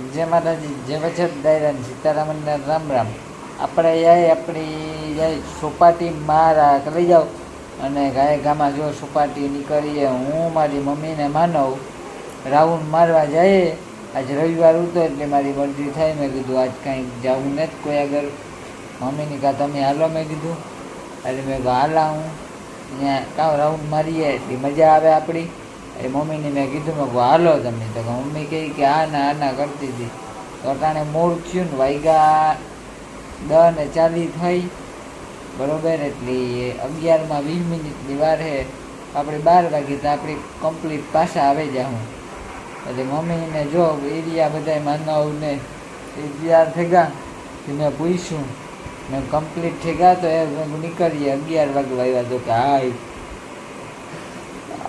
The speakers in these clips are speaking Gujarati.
જય માતાજી જય વચત દાયરાન સીતારામનને રામ રામ. આપણે જાય આપણી જાય સોપાટી મારા લઈ જાઓ. અને ગાય ગામાં જો સોપાટી નીકળીએ, હું મારી મમ્મીને માનવ, રાઉન્ડ મારવા જઈએ આજ રવિવાર હતો એટલે મારી મરજી થાય. મેં કીધું, આજ કાંઈ જવું નથી કોઈ આગળ. મમ્મીની કહા તમે હાલો, મેં કીધું. એટલે મેં કહું હાલા હું. ત્યાં કાં રાઉન્ડ મારીએ, એટલી મજા આવે આપણી. એ મમ્મીને મેં કીધું મેં હાલો તમે. તો મમ્મી કહી કે આ ના આ ના કરતી હતી. તો અટાણે મોડ થયું ને વાઈગા દસ ને ચાલી થઈ. બરોબર, એટલી અગિયારમાં વીસ મિનિટની વાર હે આપણે બાર વાગે તો આપણે કમ્પ્લીટ પાછા આવી જાઉં એટલે મમ્મીને જો એરિયા બધા માનવને એ તૈયાર થઈ ગયા મેં પૂછ્યું. મેં કમ્પ્લીટ થઈ ગયા તો એ નીકળીએ અગિયાર વાગે વાગ્યા તો કે હા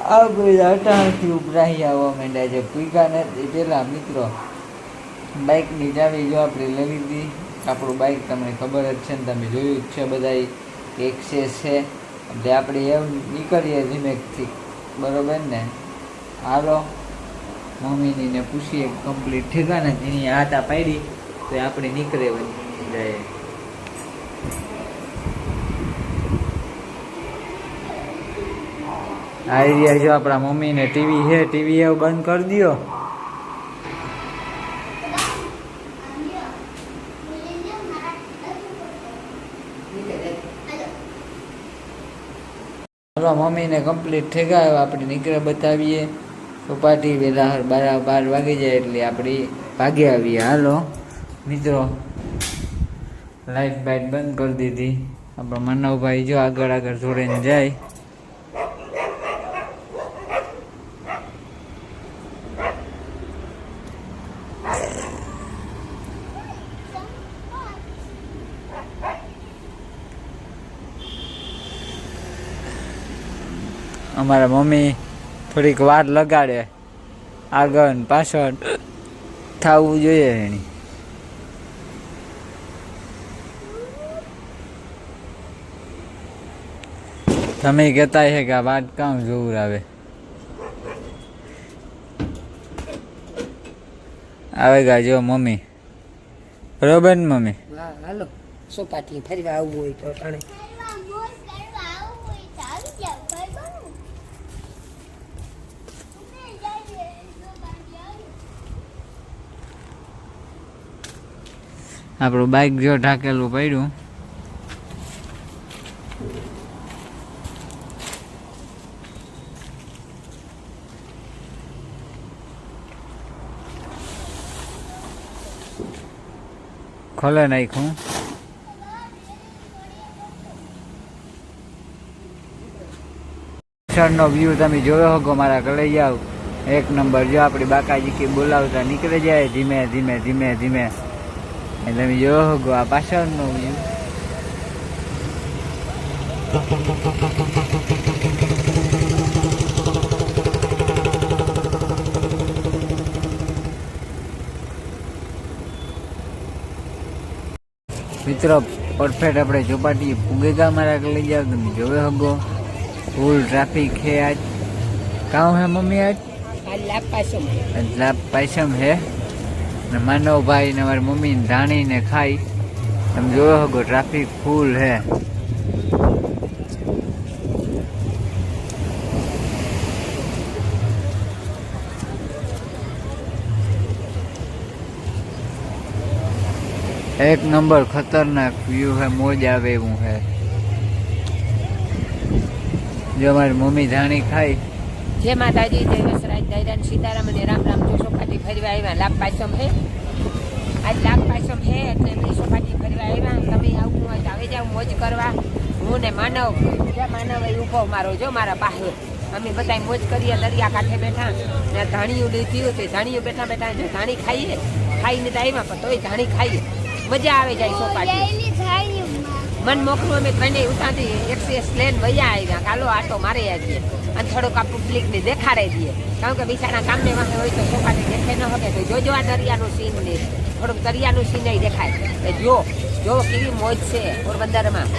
આ બધા અટાણથી ઉભરાઈ આવવા માંડ્યા છે. પૂગા નથી પેલા મિત્રો બાઇકની ચાવી જો આપણે લઈ લીધી. આપણું બાઇક તમને ખબર જ છે ને તમે જોયું જ છે બધા એક્સેસ છે એટલે આપણે એમ નીકળીએ ધીમેકથી બરોબર ને? હાલો. મમ્મીનીને પૂછીએ કમ્પ્લીટ ઠેકાને એની આ પાડી. તો આપણે નીકળે જાય. આ રહ્યા જો આપણા મમ્મીને ટીવી છે, ટીવી એવું બંધ કરી દો ચાલો મમ્મીને કમ્પ્લીટ થઈ ગયા આપણે નીકળે બતાવીએ. સોપાટી વેલા બાર બાર વાગી જાય એટલે આપણી ભાગે આવીએ. હાલો, મિત્રો, લાઈટ બાઇટ બંધ કરી દીધી. આપણો માનવભાઈ જો આગળ આગળ જોડેને જાય. અમારા મમ્મી થોડીક વાર લગાડે. આગળ પાછળ થવું જોઈએ એની. તમે કહેતા છે કે આ વાત કામ જોવું આવે. આવે ગા, જો મમ્મી. બરોબર ને મમ્મી? હાલો. સોપાટી ફરી આવવું હોય તો આપણું બાઇક જો ઢાકેલું પડ્યું. ખોલે નાખ્યું. પાછળનો વ્યૂ તમે જોયો હોગો મારા ઘરે જાવ એક નંબર જો આપણી બાકાજી કે બોલાવતા નીકળી જાય ધીમે ધીમે ધીમે ધીમે. એ તમે જોયો a આ પાછળનો વ્યૂ મિત્રો પરફેક્ટ આપણે ચોપાટી પુગેગા મારા લઈ જાવ તમે જોવે હગો ફૂલ ટ્રાફિક હે આજ. કામ હે મમ્મી આજ? લાભ પાસમ લાભ પાસમ હે ને માનવભાઈ ને મારી મમ્મી ને ધાણી ને ખાઈ. તમે જોયો હગો ટ્રાફિક ફૂલ હે. એક નંબર ખતરનાક વ્યૂ હે, મોજ આવે એવું હે. જો મારી મમ્મી ધાણી ખાઈ. જય માતાજી જય વસરાજ દૈરાન સીતારામ અને રામ રામ જો સોપાટી ફરવા આવ્યા. લાભ પાછમ હે. આજ લાભ પાછમ હે એટલે મેં સોપાટી ફરવા આવ્યા. તમે આવું હોય તો આવી જાઓ મોજ કરવા. હું ને માનવ જ્યાં માનવ, એ ઊભો મારો જો મારા પાસે. અમે બધા મોજ કરીએ, દરિયા કાંઠે બેઠા. ને ધાણીયું લીધું તે ધાણીયું બેઠા બેઠા જો ધાણી ખાઈએ. ખાઈને તો આવ્યા, પણ તોય ધાણી ખાઈએ. મજા આવે જાય સોપાટી. મન મોકલું અમે કને ઉતાથી એક્સપ્રેસ પ્લેન વયા આવ્યા. કાલો આટો મારી આવીએ અને થોડુંક આ પબ્લિકને દેખાડાઈ દઈએ કારણ કે બિચારા કામને વાંહે હોય તો સોપાટી દેખે ન શકે તો જોજો આ દરિયાનું સીન ને. થોડુંક દરિયાનું સીન દેખાય. તો જો જો કેવી મોજ છે પોરબંદરમાં.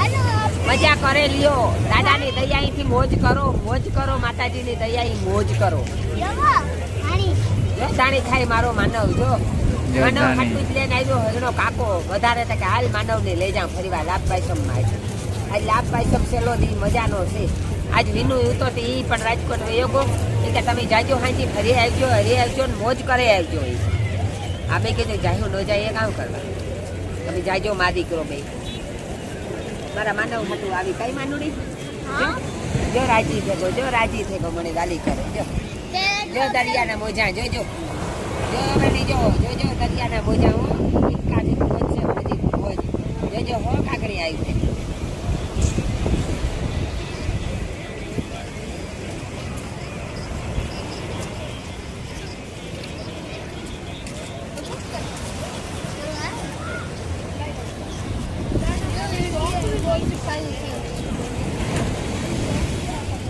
મજા કરે લ્યો. દાદાની દયાથી મોજ કરો મોજ કરો માતાજીની દયાઈ મોજ કરો. જો દાણી થાય મારો માનવ જો. માનવ. હાટું જ લઈને આવ્યો હરણો કાકો. વધારે તો કે હાલ માનવને લઈ જાઉં ફરીવાર લાભ પાયસમમાં આજ લાભ પાયસમ છેલ્લો દી મજાનો છે. આજ વિનુ તો તે ઈ પણ રાજકોટ વયો એ કે તમે જાજો હાજી ફરી આવજો હરી આવજો ને મોજ કરે આવજો એ આ મેં કીધું જાહ્યું ન જાય એ કામ કરવા. તમે જાજો મા દીકરો બે મારા માનવ હાટું આવી કઈ માનુડી? જો, જો રાજી થયો જો રાજી થયો મને ગાલી કરે. જો. જો દરિયાના મોજા જોજો. જો જોજો દરિયાના મોજા હો જોજો હો કાકડી આવી છે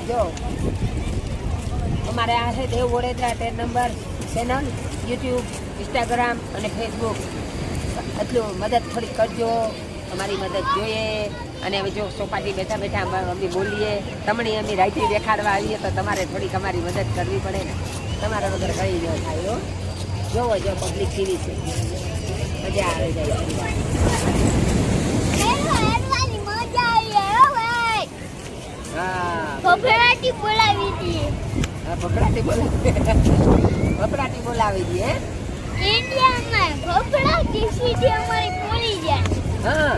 જો અમારે આ છે Dev Vadodara ten number. Channel YouTube Instagram અને ફેસબુક. એટલું મદદ થોડી કરજો અમારી મદદ જોઈએ. અને હવે જો સોપાટી બેઠા બેઠા અમે બોલીએ તમને અમે રાયતી દેખાડવા આવીએ તો તમારે થોડીક અમારી મદદ કરવી પડે ને. તમારા વગર કઈ ન થાય જોવો જો પબ્લિક કેવી છે. મજા આવે જાય હા. ફફડાટી બોલાવી હતી. હા, ભભરાટી બોલાવી. ભભરાટી બોલાવી દઈએ ઇન્ડિયામાં ફફડાટી સીધી અમારી બોલી જાય. હા.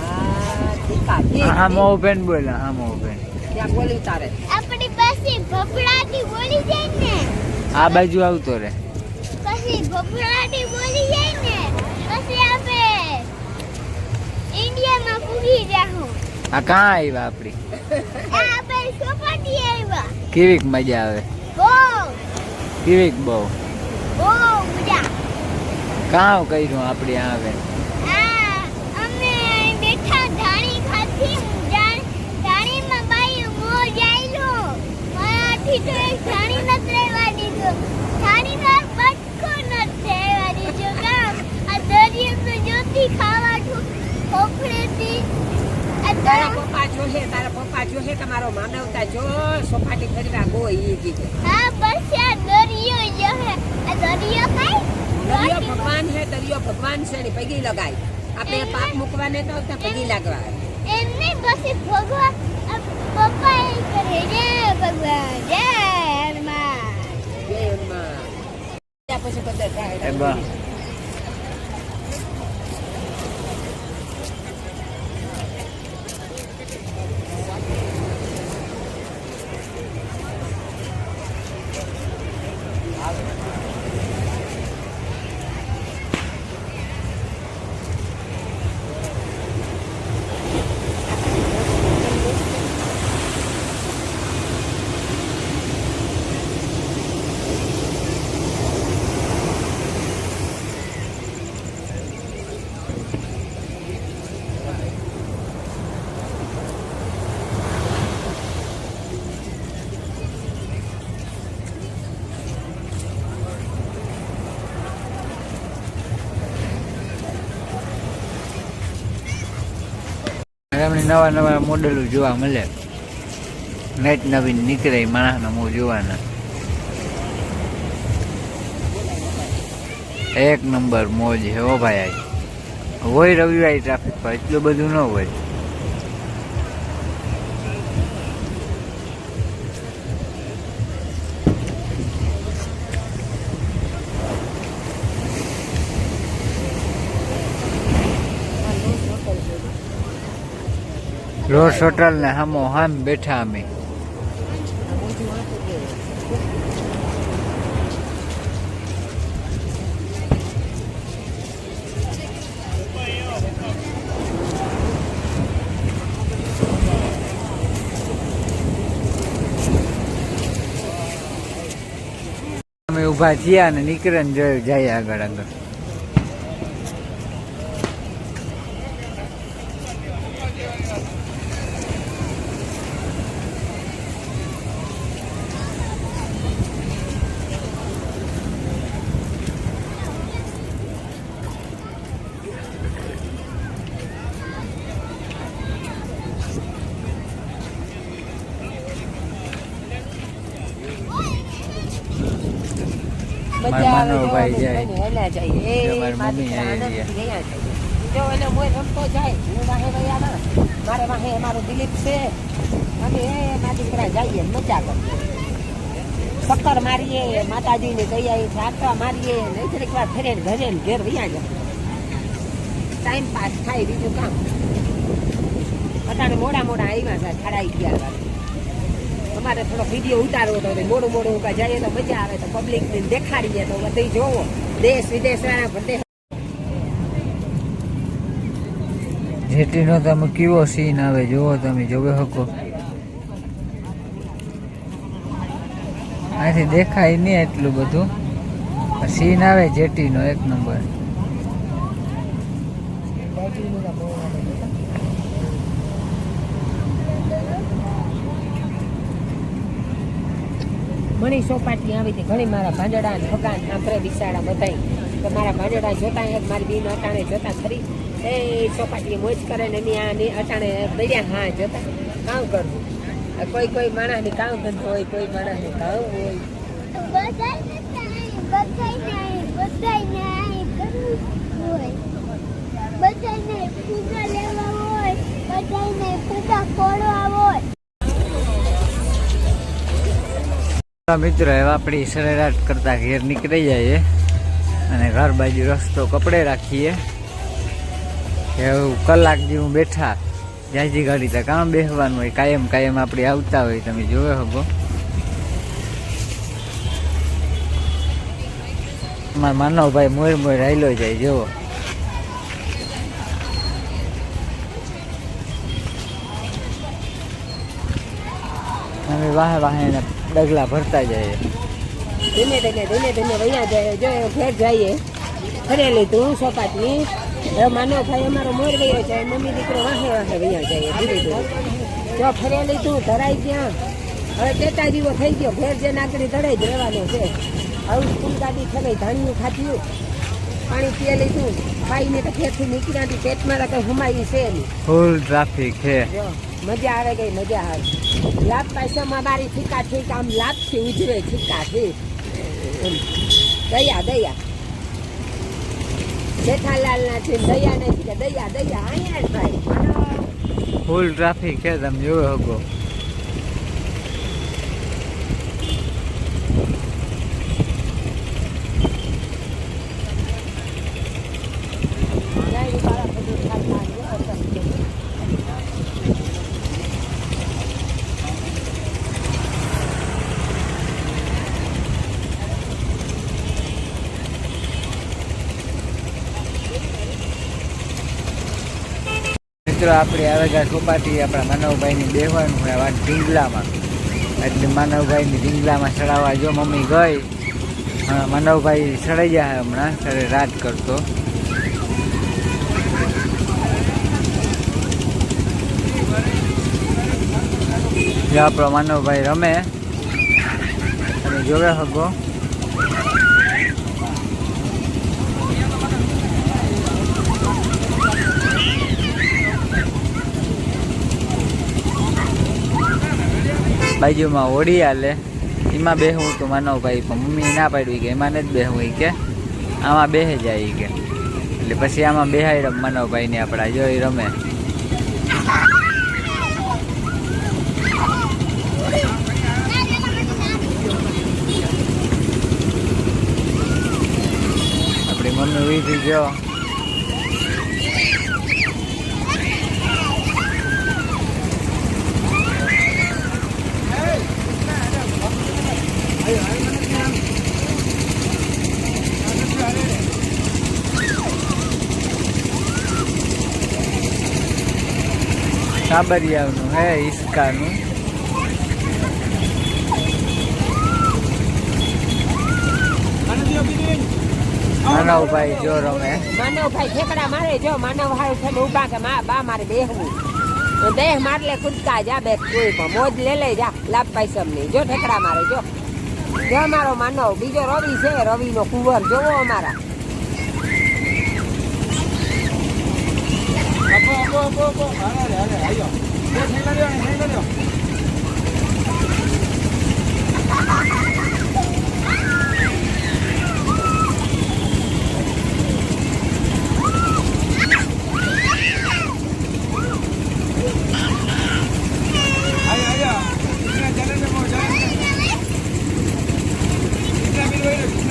આ, ઠીક, હા ઠીક. મો બેન બોલા હા મો ત્યાં બોલી તારે. આપણી પાસે ફફડાટી બોલી જાય ને. આ બાજુ આવતો રે. પછી ફફડાટી બોલી જાય ને પછી આપણે ઇન્ડિયામાં પૂગી જાહું. આ કાં આવ્યા આ આપણે ચોપાટી આવ્યા કેવીક મજા આવે? બહુ? બહુ કાં કર્યું આપડી આવે. તારા પપ્પા જોશે તારા પપ્પા જોશે તમારો માનવતા જો સોપાટી ફરવા ગો ઈ કીધે હા બસ આ દરિયો જ હે આ દરિયો કઈ? દરિયો ભગવાન છે દરિયો ભગવાન છે ને પગી લગાય. આપણે પાપ મૂકવાને તો ત્યાં પગી લાગવા એમને પછી ભગવાન પપ્પા એ કરે જય ભગવાન જય હનુમાન. જય હનુમાન. પછી બધા એમની નવા નવા મોડેલો જોવા મળે. નેટ નવીન નીકળે માણસના મોં જોવાના. એક નંબર મોજ હે ઓ ભાઈ. હોય રવિવારે ટ્રાફિક પર એટલું બધું ન હોય. રોજ હોટલ ને હામો હામ બેઠા અમે. અમે ઊભા થયા ને નીકળે ને જોયું જાય આગળ આગળ. બધા જાય. એના જાય. એ જો એને મોય રમતો જાય હું વાહે ભાઈ મારે વાહે મારો દિલીપ છે. અને એ મા દીકરા જઈએ મજા ચક્કર મારીએ માતાજીને કહીએ આટવા મારીએ નૈતરિક વાર ફેરે ઘરે ઘેર વૈયા ટાઈમ પાસ થાય બીજું કામ. અટાણે મોડા મોડા આવ્યા છે ઠરાઈ ગયા અમારે થોડો વીડિયો ઉતારવો હતો મોડું મોડું ઉકા જઈએ તો મજા આવે તો પબ્લિક ને દેખાડીએ તો બધે જોવો. દેશ વિદેશ વાળા બધે જેટીનો તમે કેવો સીન આવે જોવો તમે, જોવે શકો. અહીંથી દેખાય નહીં એટલું બધું. સીન આવે જેટીનો એક નંબર મણી સોપાટી આવી હતી. ઘણી મારા ભાંજડા ને ભગાન આંતરે બિસાડા બધાય. તો મારા ભાંજડા જોતા એક મારી બેન અટાણે જોતા ખરી. એ ચોપાટી મોજ કરે ને એની આ અટાણે બળ્યા હા જોતા. કામ કરવું. કોઈ કોઈ માણસની કામ ધંધો હોય કોઈ માણસને કામ હોય. બધાયને ત્યાં બધાયને અહીં, બધાયને પૂજા કરવું જ મિત્રો એવા આપણી સરેરાટ કરતા ઘેર નીકળી જઈએ અને ઘર બાજુ રસ્તો કપડે રાખીએ. એવું કલાક જેવું બેઠા. જાજી ગાડી તો કામ બેસવાનું હોય, કાયમ કાયમ આપણે આવતા હોય, તમે જોયો હગો. મારા માનવભાઈ મોર મોર રાયલો જાય જોવો અમે વાહે વાહે ડગલા ભરતા જઈએ ધીમે ધીમે ધીમે ધીમે વૈયા જાય. જો ઘેર જઈએ ફરેલી તું સોપાટી. હવે માનો ભાઈ અમારો મોર ગયો છે મમ્મી દીકરો વાહે વાહે વૈયા જાય ધીરે ધીરે જો ફરેલી તું ધરાઈ ગયા. હવે તેતા જેવો થઈ ગયો ઘેર જે નાકડી ધરાઈ જ રહેવાનો છે. આવું સ્કૂલ ગાડી થઈ ધાન્યું ખાધ્યું. પાણી પીએ લીધું. ખાઈને તો ઘેરથી નીકળ્યા પેટમાં તો કઈ હુમાઈ છે ફૂલ ટ્રાફિક છે. મજા આવે ગઈ મજા આવે? લાભ પૈસામાં મારી ઠીકા ઠીક આમ લાભથી ઉજવે ઠીકા ઠીક. દયા દયા. જેઠાલાલ ના છે દયા નથી કે દયા દયા. અહીંયા ભાઈ. ફૂલ ટ્રાફિક છે તમે જોયો હગો જય બાળા બધું ખાતા આવ્યો. મિત્રો, આપણે આવેગા સોપાટી આપણા માનવભાઈની બેહવાનું હોય વાત ઢીંગલામાં. એટલે માનવભાઈની ઢીંગલામાં ચડાવવા જો મમ્મી ગઈ માનવભાઈ ચડાઈ જાય હમણાં સરે રાત કરતો. જો આપણો માનવભાઈ રમે અને જોવે હગો બાજુમાં હોડી હાલે. એમાં બેહવું તો માનવભાઈ પણ મમ્મી ના પાડવી કે, એમાં નથી બેહવું કે. આમાં બેહે જાય કે. એટલે પછી આમાં બેહાય રમ માનવભાઈને આપણા, જો રમે. આપણી મમ્મી વીધી જો સાબરિયાનું, હે, ઈસ્કાનું. માનવભાઈ જો રમે. માનવભાઈ ઠેકડા મારે, જો, માનવ હારું છે, ને ઊભા કે મા, બા મારે બેહવું. તો દેહ મારલે કૂદકા જા બે કોઈ પણ. મોજ લે લે, જા, લાભ પૈસમ નહીં જો, ઠેકડા મારે, જો. જો, મારો માનવ, બીજો રવિ છે, રવિનો કુંવર, જોવો અમારા.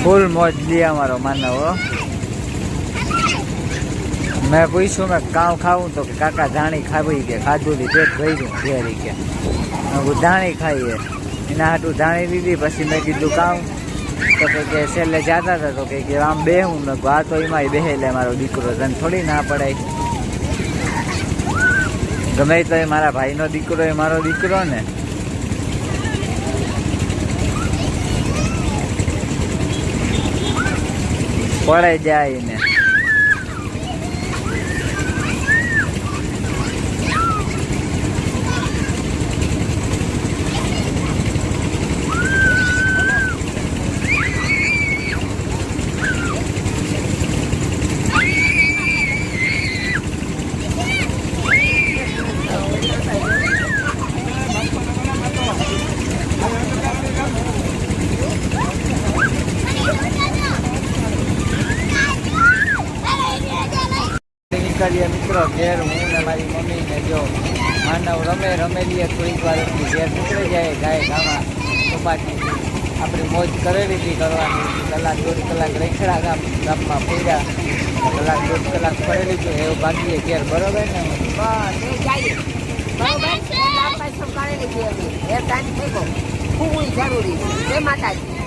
ફૂલ મોજ લે અમારો માનવ મેં પૂછ્યું, મેં કામ ખાવું? તો કે, કાકા, ધાણી ખાવી કે ખાધું લી પેટ ભર્યું ઘેરી કે મેં કીધું, ધાણી ખાઈએ. એના હાટું ધાણી લીધી, પછી મેં કીધું કામ તો કે કે છેલ્લે જતા હતા, તો કે કે, આમ બેહું. મેં કીધું આ તો એમાં બેહે લે મારો દીકરો, તને થોડી ના પડાય. ગમે તો એ મારા ભાઈનો દીકરો, એ મારો દીકરો ને. પડે જાય ને નીકળીએ મિત્રો, ઘેર હું ને મારી મમ્મી ને જો માનવ રમે રમેલીએ થોડીક વાર ઘેર નીકળી જાય, ગાય ગામાં સપાટી આપણી મોજ કરેલી હતી. કરવાની કલાક દોઢ કલાક રેખડા ગામ ગામમાં પૂર્યા કલાક દોઢ કલાક ફરેલી છું એવું બાકી ઘેર બરોબર ને? બરોબર? હતી એ ખૂબ જરૂરી. છે માતાજી.